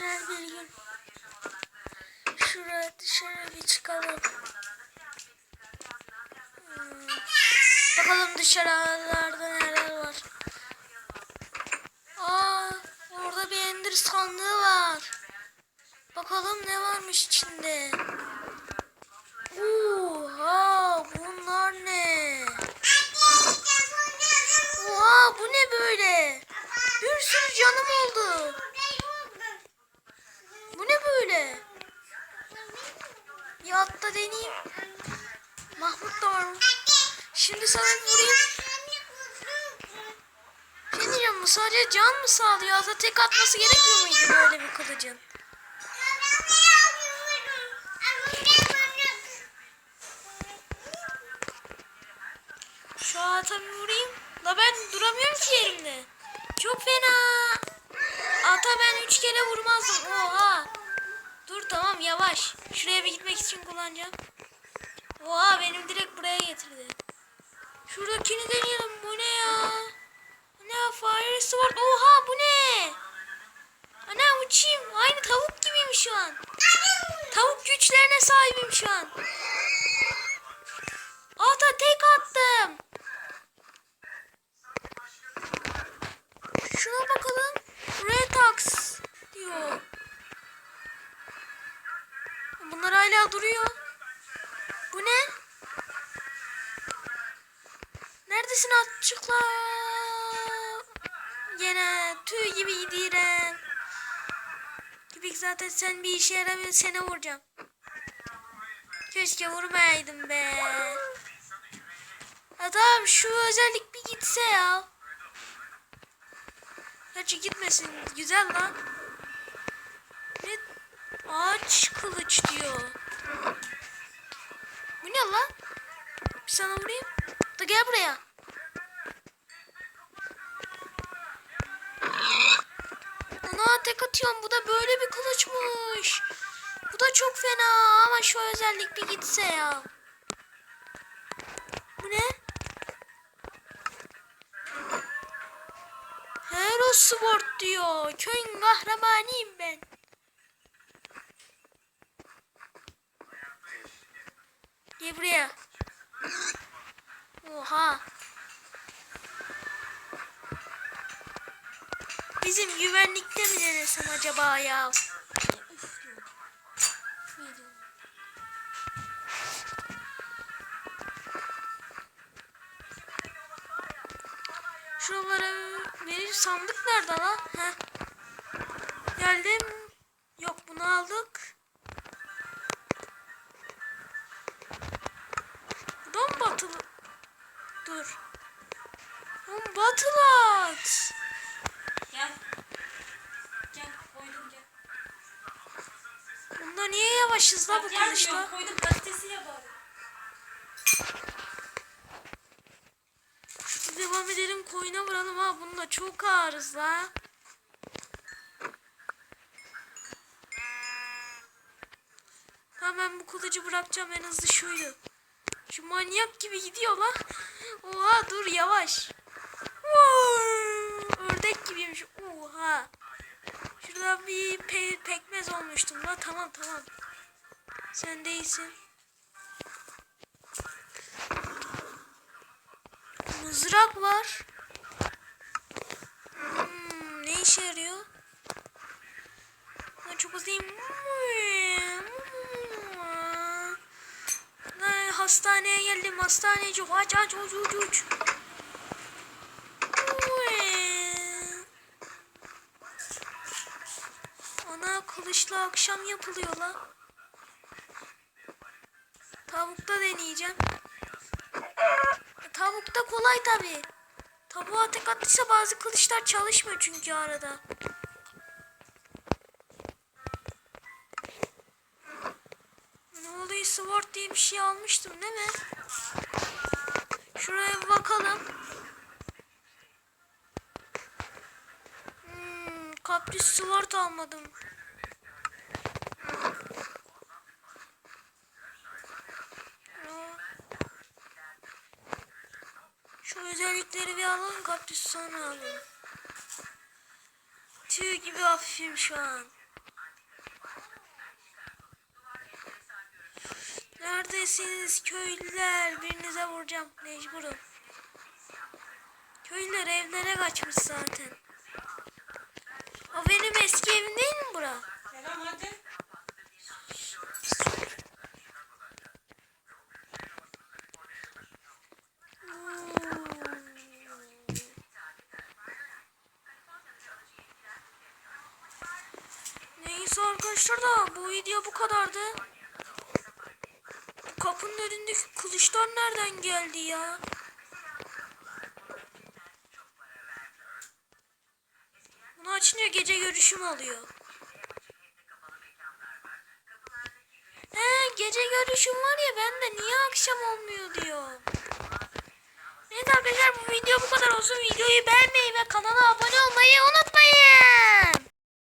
Bilgin. Şuraya dışarı bir çıkalım. Hmm. Bakalım dışarılarda neler var. Aa, orada bir ender sandığı var. Bakalım ne varmış içinde. Oha, bunlar ne? Oha, bu ne böyle? Bir sürü canım oldu. Bu ne böyle? Bir atla deneyeyim. Mahmut da var? Şimdi sana vurayım. Şey diyeceğim bu sadece can mı sağlıyor? Aslında tek atması gerekmiyor muydu böyle bir kılıcın? Şu bir vurayım. La ben duramıyorum ki yerimde. Çok fena. Ata ben üç kere vurmazdım. Oha. Dur tamam yavaş. Şuraya bir gitmek için kullanacağım. Oha benim direkt buraya getirdi. Şuradakini deneyelim. Bu ne ya? Ne? Fire Sword. Oha bu ne? Ana uçayım. Aynı tavuk gibiyim şu an. Tavuk güçlerine sahibim şu an. Bunlar hala duruyor. Bu ne? Neredesin açıkla? Gene tüy gibi gidiyorum. Gibi zaten sen bir işe yaramıyorsun seni vuracağım. Keşke vurmayaydım be. Adam şu özellik bir gitse ya. Gerçi gitmesin. Güzel lan. Ne? Ağaç kılıç diyor. Bu ne lan? Bir sana vurayım. Da gel buraya. Ana tek atıyorum. Bu da böyle bir kılıçmış. Bu da çok fena ama şu özellik bir gitse ya. Bu ne? Hero Sword diyor. Köyün kahramanıyım ben. Gel buraya. Oha. Bizim güvenlikte mi denesem acaba ya? Şuralara benim sandık nerede lan? Heh. Geldim. Yok bunu aldık. Batılı at. Gel. Gel koydum gel. Bunda niye yavaşız la bu gel diyorum, koydum gazetesi ya bari. Devam edelim koyuna vuralım ha. Bunda çok ağırız la. Tamam ben bu kılıcı bırakacağım en hızlı şuydu. Şu manyak gibi gidiyor la. Oha dur yavaş. Oha. Şurada bir pe pekmez olmuştum la. Tamam tamam. Sen değilsin. Mızrak var. Hmm, ne işe yarıyor? Ben çok hızlıyım. Hastaneye geldim. Hastaneci. Aç aç uç uç uç. Ana kılıçla akşam yapılıyor lan. Tavukta deneyeceğim. Tavuk da kolay tabi. Tavuğa tek attıysa bazı kılıçlar çalışmıyor çünkü arada. Ne oluyor sword diye bir şey almıştım değil mi? Şuraya bir bakalım. Hmm, kapris sword almadım. özellikleri bir alan kaktüs sana alın. Tüy gibi hafifim şu an. Neredesiniz köylüler? Birinize vuracağım mecburum. Köylüler evlere kaçmış zaten. Arkadaşlar da bu video bu kadardı. Bu kapının önündeki kılıçlar nereden geldi ya? Bunu açınca gece görüşüm oluyor. He gece görüşüm var ya ben de niye akşam olmuyor diyor. Neyse arkadaşlar bu video bu kadar olsun. Videoyu beğenmeyi ve kanala abone olmayı unutmayın.